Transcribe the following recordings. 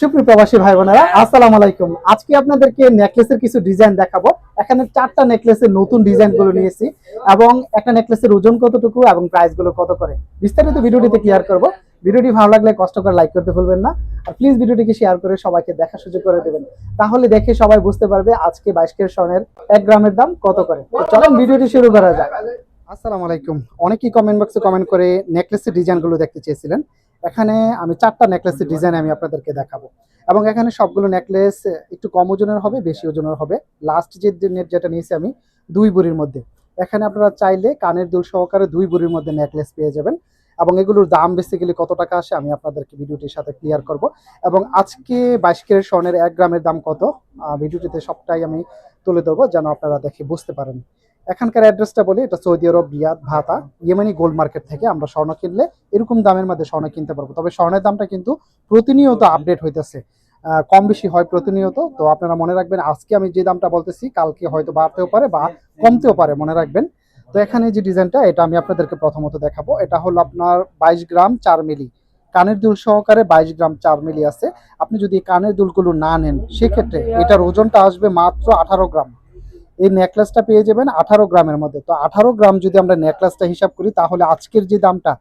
সুপ্রিয় প্রবাসী ভাই বোনেরা আসসালামু আলাইকুম আজকে আপনাদেরকে নেকলেসের কিছু ডিজাইন দেখাবো। এখানে চারটা নেকলেসের নতুন ডিজাইনগুলো নিয়েছি এবং একটা নেকলেসের ওজন কতটুকু এবং প্রাইসগুলো কত করে? বিস্তারিত ভিডিওটিতে ক্লিয়ার ভিডিওটি ভালো লাগলে কষ্ট করে লাইক করতে ভুলবেন না। আর প্লিজ ভিডিওটিকে শেয়ার করে সবাইকে দেখা সুযোগ করে দেবেন। তাহলে দেখে সবাই বুঝতে পারবে আজকে বাইশ কের স্বর্ণের এক গ্রামের দাম কত করে। চলুন ভিডিওটি শুরু করা যাক। আসসালামু আলাইকুম অনেকেই কমেন্ট বক্সে কমেন্ট করে নেকলেসের ডিজাইনগুলো দেখতে চেয়েছিলেন। এখানে আমি চারটা নেকলেসের ডিজাইন আমি আপনাদেরকে দেখাবো। এবং এখানে সবগুলো নেকলেস একটু কম ওজনের হবে, বেশি ওজনের হবে। লাস্ট যে নেট যেটা নিয়েছি আমি, দুই বুড়ির মধ্যে। এখানে আপনারা চাইলে কানের দুল সহকারে দুই বুড়ির মধ্যে নেকলেস পেয়ে যাবেন। এবং এগুলোর দাম বেসিক্যালি কত টাকা আসে আমি আপনাদেরকে ভিডিওটির সাথে ক্লিয়ার করব। এবং আজকে বাইশ কেরের স্বর্ণের এক গ্রামের দাম কত? ভিডিওটিতে সবটাই আমি তুলে ধরবো, যেন আপনারা দেখে বুঝতে পারেন। এখানকার অ্যাড্রেসটা বলি, এটা সৌদি আরব, রিয়াদ, ভাতা, ইয়েমানি গোল্ড মার্কেট থেকে আমরা স্বর্ণ কিনলে এরকম দামের মধ্যে স্বর্ণ কিনতে পারব। তবে স্বর্ণের দামটা কিন্তু প্রতিনিয়ত আপডেট হইতেছে। কম বেশি হয় প্রতিনিয়ত। তো আপনারা মনে রাখবেন, আজকে আমি যে দামটা বলতেছি, কালকে হয়তো বাড়তেও পারে বা কমতেও পারে, মনে রাখবেন। তো এখানে যে ডিজাইনটা, এটা আমি আপনাদেরকে প্রথমত দেখাবো। এটা হলো আপনার বাইশ গ্রাম চার মিলি। কানের দুল সহকারে বাইশ গ্রাম চার মিলি আছে। আপনি যদি কানের দুলগুলো না নেন, সেক্ষেত্রে এটার ওজনটা আসবে মাত্র আঠারো গ্রাম। এই নেকলেসটা পেয়ে যাবেন আঠারো গ্রামের মধ্যে। তো আঠারো গ্রাম যদি আমরা নেকলেসটা হিসাব করি, তাহলে আজকের যে দামটা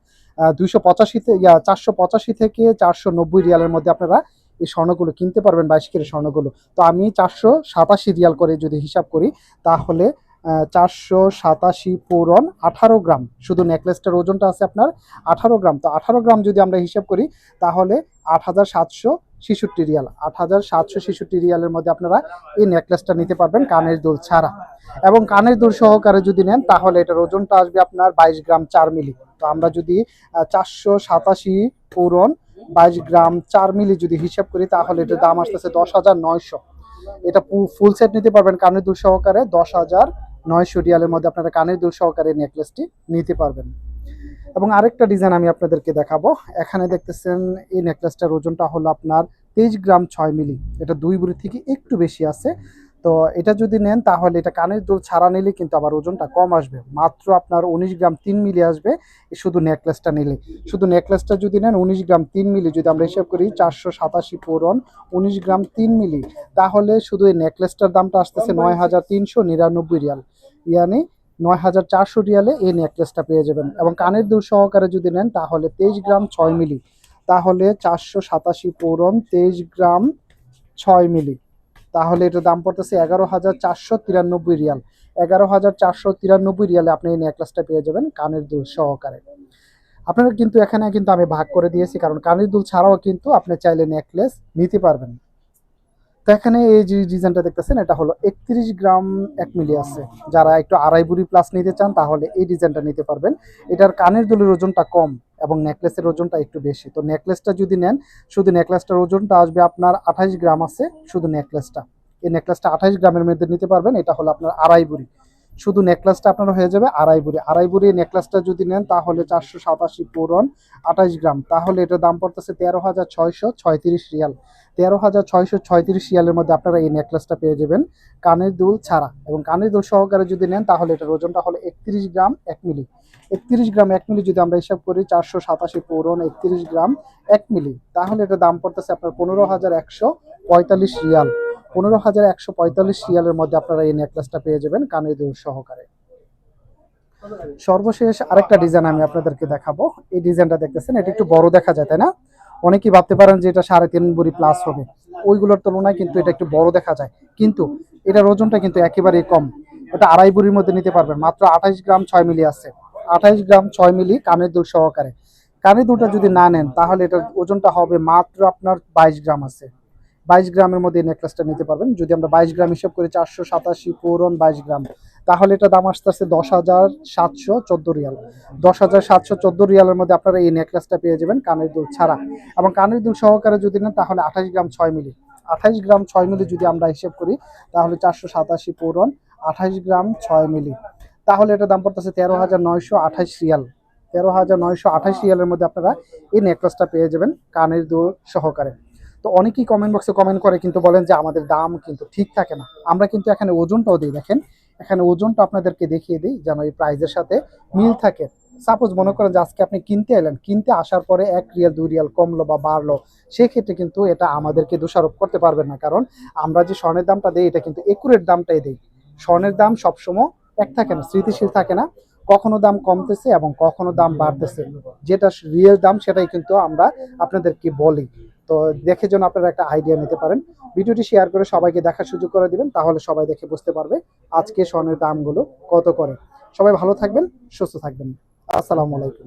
দুইশো পঁচাশিতে চারশো পঁচাশি থেকে চারশো নব্বই রিয়ালের মধ্যে আপনারা এই স্বর্ণগুলো কিনতে পারবেন, বাইশ কেজি স্বর্ণগুলো। তো আমি চারশো সাতাশি রিয়াল করে যদি হিসাব করি, তাহলে চারশো সাতাশি পূরণ আঠারো গ্রাম। শুধু নেকলেসটার ওজনটা আছে আপনার আঠারো গ্রাম। তো আঠারো গ্রাম যদি আমরা হিসাব করি, তাহলে আট হাজার সাতশো ছেষট্টি রিয়াল। আট হাজার সাতশো ছেষট্টি রিয়ালের মধ্যে আপনারা এই নেকলেসটা নিতে পারবেন কানের দুল ছাড়া। এবং কানের দুল সহকারে যদি নেন, তাহলে এটার ওজনটা আসবে আপনার বাইশ গ্রাম চার মিলি। তো আমরা যদি চারশো সাতাশি পূরণ বাইশ গ্রাম চার মিলি যদি হিসাব করি, তাহলে এটার দাম আসতেছে দশ হাজার নয়শো। এটা ফুল সেট নিতে পারবেন কানের দুল সহকারে দশ হাজার নয়শো রিয়ালের মধ্যে আপনারা কানের দুল সহকারে নেকলেসটি নিতে পারবেন। এবং আরেকটা ডিজাইন আমি আপনাদেরকে দেখাবো। এখানে দেখতেছেন এই নেকলেসটার ওজনটা হলো আপনার তেইশ গ্রাম ছয় মিলি। এটা দুই বুড়ি থেকে একটু বেশি আছে। তো এটা যদি নেন তাহলে এটা কানের দুল ছাড়া নিলে কিন্তু আবার ওজনটা কম আসবে। মাত্র আপনার উনিশ গ্রাম তিন মিলি আসবে শুধু নেকলেসটা নিলে। শুধু নেকলেসটা যদি নেন উনিশ গ্রাম তিন মিলি যদি আমরা হিসাব করি চারশো সাতাশি পূরণ উনিশ গ্রাম তিন মিলি তাহলে শুধু এই নেকলেসটার দামটা আসতেছে নয় হাজার তিনশো নিরানব্বই রিয়াল। ইয়ানি নয় হাজার চারশো রিয়ালে এই নেকলেসটা পেয়ে যাবেন। এবং কানের দুল সহকারে যদি নেন, তাহলে তেইশ গ্রাম ছয় মিলি। তাহলে চারশো সাতাশি পূরণ তেইশ গ্রাম ছয় মিলি। তাহলে এটার দাম পড়তেছে এগারো হাজার চারশো তিরানব্বই রিয়াল। এগারো হাজার চারশো তিরানব্বই রিয়ালে আপনি এই নেকলেসটা পেয়ে যাবেন কানের দুল সহকারে। আপনারা কিন্তু এখানে কিন্তু আমি ভাগ করে দিয়েছি, কারণ কানের দুল ছাড়াও কিন্তু আপনি চাইলে নেকলেস নিতে পারবেন। তো এখানে এই যে ডিজাইনটা দেখতেছেন, এটা হলো একত্রিশ গ্রাম এক মিলি আছে। যারা একটু আড়াই বুড়ি প্লাস নিতে চান, তাহলে এই ডিজাইনটা নিতে পারবেন। এটার কানের দুলের ওজনটা কম এবং নেকলেসের ওজনটা একটু বেশি। তো নেকলেসটা যদি নেন, শুধু নেকলেসটার ওজনটা আসবে আপনার আঠাইশ গ্রাম আছে, শুধু নেকলেসটা এই নেকলেসটা আঠাইশ গ্রামের মধ্যে নিতে পারবেন, এটা হলো আপনার আড়াই বুড়ি। শুধু নেকলেসটা আপনার হয়ে যাবে আড়াই বুড়ি। আড়াই বুড়ি নেকলেসটা যদি নেন, তাহলে চারশো সাতাশি পূরণ আঠাশ গ্রাম। তাহলে এটার দাম পড়তেছে তেরো হাজার ছয়শো ছয়ত্রিশ রিয়াল। তেরো হাজার ছয়শো ছয়ত্রিশ রিয়ালের মধ্যে আপনারা এই নেকলেসটা পেয়ে যাবেন কানের দুল ছাড়া। এবং কানের দুল সহকারে যদি নেন, তাহলে এটার ওজনটা হলো একত্রিশ গ্রাম এক মিলি। একত্রিশ গ্রাম এক মিলি যদি আমরা হিসাব করি, চারশো সাতাশি পূরণ একত্রিশ গ্রাম এক মিলি। তাহলে এটার দাম পড়তেছে আপনার পনেরো হাজার একশো পঁয়তাল্লিশ রিয়াল। পনেরো হাজার একশো পঁয়তাল্লিশ রিয়ালের মধ্যে আপনারা এই নেকলেসটা পেয়ে যাবেন কানের দুল সহকারে। সর্বশেষ আরেকটা ডিজাইন আমি আপনাদেরকে দেখাবো। এই ডিজাইনটা দেখতেছেন, এটা একটু বড় দেখা যায়, তাই না? অনেকেই ভাবতে পারেন যে এটা সাড়ে তিন বুড়ি প্লাস হবে। ওইগুলোর তুলনায় কিন্তু এটা একটু বড় দেখা যায়। কিন্তু এটার ওজনটা কিন্তু একেবারেই কম। এটা আড়াই বুড়ির মধ্যে নিতে পারবেন। মাত্র আঠাইশ গ্রাম ছয় মিলি আছে। আঠাইশ গ্রাম ছয় মিলি কানের দুল সহকারে। কানের দুলটা যদি না নেন, তাহলে এটার ওজনটা হবে মাত্র আপনার বাইশ গ্রাম আছে। বাইশ গ্রামের মধ্যে এই নেকলেসটা নিতে পারবেন। যদি আমরা বাইশ গ্রাম হিসাব করি, চারশো সাতাশি পূরণ বাইশ গ্রাম, তাহলে এটা দাম আসতে আসছে দশ হাজার সাতশো চোদ্দ রিয়াল। দশ হাজার সাতশো চোদ্দ রিয়ালের মধ্যে আপনারা এই নেকলেসটা পেয়ে যাবেন কানের দুল ছাড়া। এবং কানের দুল সহকারে যদি নেন, তাহলে আঠাশ গ্রাম ছয় মিলি। আঠাইশ গ্রাম ছয় মিলি যদি আমরা হিসেব করি, তাহলে চারশো সাতাশি পূরণ আঠাইশ গ্রাম ছয় মিলি। তাহলে এটা দাম পড়তেছে তেরো হাজার নয়শো আঠাইশ রিয়াল। তেরো হাজার নয়শো আঠাইশ রিয়ালের মধ্যে আপনারা এই নেকলেসটা পেয়ে যাবেন কানের দুল সহকারে। তো অনেকেই কমেন্ট বক্সে কমেন্ট করে কিন্তু বলেন যে আমাদের দাম কিন্তু ঠিক থাকে না। আমরা কিন্তু এখানে ওজনটাও দিই, দেখেন। এখানে ওজনটা আপনাদেরকে দেখিয়ে দিই যেন এই প্রাইজের সাথে মিল থাকে। সাপোজ মনে করেন যে আজকে আপনি কিনতে এলেন, কিনতে আসার পরে এক রিয়াল, দুই রিয়াল কমলো বা বাড়লো, সেক্ষেত্রে কিন্তু এটা আমাদেরকে দোষারোপ করতে পারবেন না। কারণ আমরা যে স্বর্ণের দামটা দিই, এটা কিন্তু একুরেট দামটাই দিই। স্বর্ণের দাম সবসময় এক থাকে না স্মৃতিশীল থাকে না। কখনো দাম কমতেছে এবং কখনো দাম বাড়তেছে। যেটা রিয়েল দাম, সেটাই কিন্তু আমরা আপনাদেরকে বলি। তো দেখে যেন আপনারা একটা আইডিয়া নিতে পারেন। ভিডিওটি শেয়ার করে সবাইকে দেখার সুযোগ করে দিবেন, তাহলে সবাই দেখে বুঝতে পারবে আজকে স্বর্ণের দামগুলো কত করে। সবাই ভালো থাকবেন, সুস্থ থাকবেন। আসসালামু আলাইকুম।